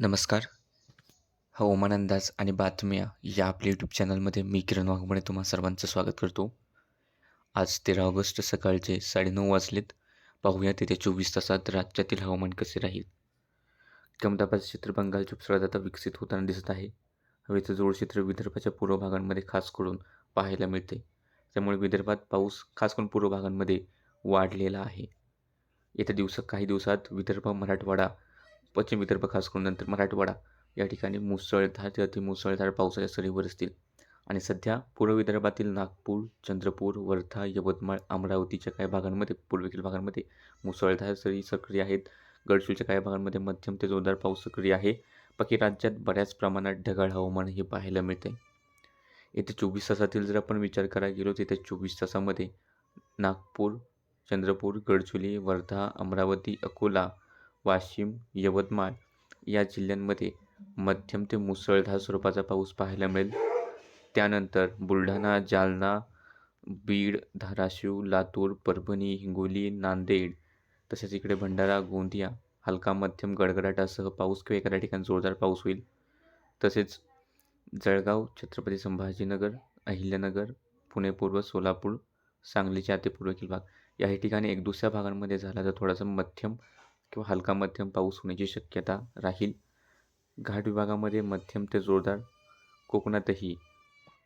नमस्कार. हो, हवामान अंदाज आणि बातम्या या आपल्या यूट्यूब चॅनलमध्ये मी किरण वाघमोडे तुम्हा सर्वांचं स्वागत करतो. आज तेरा ऑगस्ट सकाळचे साडेनऊ वाजलेत. पाहूया येत्या चोवीस तासात राज्यातील हवामान कसे राहील. कमदाबाद क्षेत्र बंगालची उपसागरात आता विकसित होताना दिसत आहे. हवेचं जोड क्षेत्र विदर्भाच्या पूर्व भागांमध्ये खास करून पाहायला मिळते. त्यामुळे विदर्भात पाऊस खास करून पूर्व भागांमध्ये वाढलेला आहे. येत्या दिवसात काही दिवसात विदर्भ मराठवाडा पश्चिम विदर्भ खास करून नंतर मराठवाडा. या ठिकाणी मुसळधार ते अतिमुसळधार पावसाच्या सरी बरसतील आणि सध्या पूर्व विदर्भातील नागपूर चंद्रपूर वर्धा यवतमाळ अमरावतीच्या काही भागांमध्ये पूर्वेकडील भागांमध्ये मुसळधार सरी सक्रिय आहेत. गडचिरोलीच्या काही भागांमध्ये मध्यम ते जोरदार पाऊस सक्रिय आहे. बाकी राज्यात बऱ्याच प्रमाणात ढगाळ हवामान हे पाहायला मिळते येथे चोवीस तासातील जर आपण विचार करायला गेलो तर येत्या चोवीस तासामध्ये नागपूर चंद्रपूर गडचिरोली वर्धा अमरावती अकोला वाशिम यवतमाळ या जिल्ह्यांमध्ये मध्यम ते मुसळधार स्वरूपाचा पाऊस पाहायला मिळेल. त्यानंतर बुलढाणा जालना बीड धाराशिव लातूर परभणी हिंगोली नांदेड तसेच इकडे भंडारा गोंदिया हलका मध्यम गडगडाटासह पाऊस किंवा एखाद्या ठिकाणी जोरदार पाऊस होईल. तसेच जळगाव छत्रपती संभाजीनगर अहिल्यानगर पुणे पूर्व सोलापूर सांगलीचे अतिपूर्वेतील भाग. याही ठिकाणी एक दुसऱ्या भागांमध्ये झाला तर थोडासा मध्यम किंवा हलका मध्यम पाऊस होण्याची शक्यता राहील. घाट विभागामध्ये मध्यम ते जोरदार कोकणातही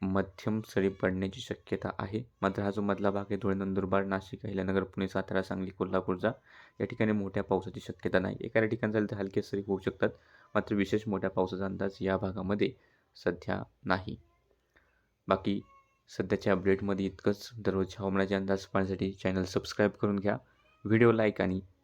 मध्यम सरी पडण्याची शक्यता आहे. मात्र हा जो मधला भाग आहे धुळे नंदुरबार नाशिक अहिल्यानगर पुणे सातारा सांगली कोल्हापूरचा या ठिकाणी मोठ्या पावसाची शक्यता नाही. एखाद्या ठिकाणी झालं तर हलके सरी होऊ शकतात मात्र विशेष मोठ्या पावसाचा अंदाज या भागामध्ये सध्या नाही. बाकी सध्याच्या अपडेटमध्ये इतकंच. दररोज हवामानाचे अंदाज पाहण्यासाठी चॅनल सबस्क्राईब करून घ्या. व्हिडिओ लाईक आणि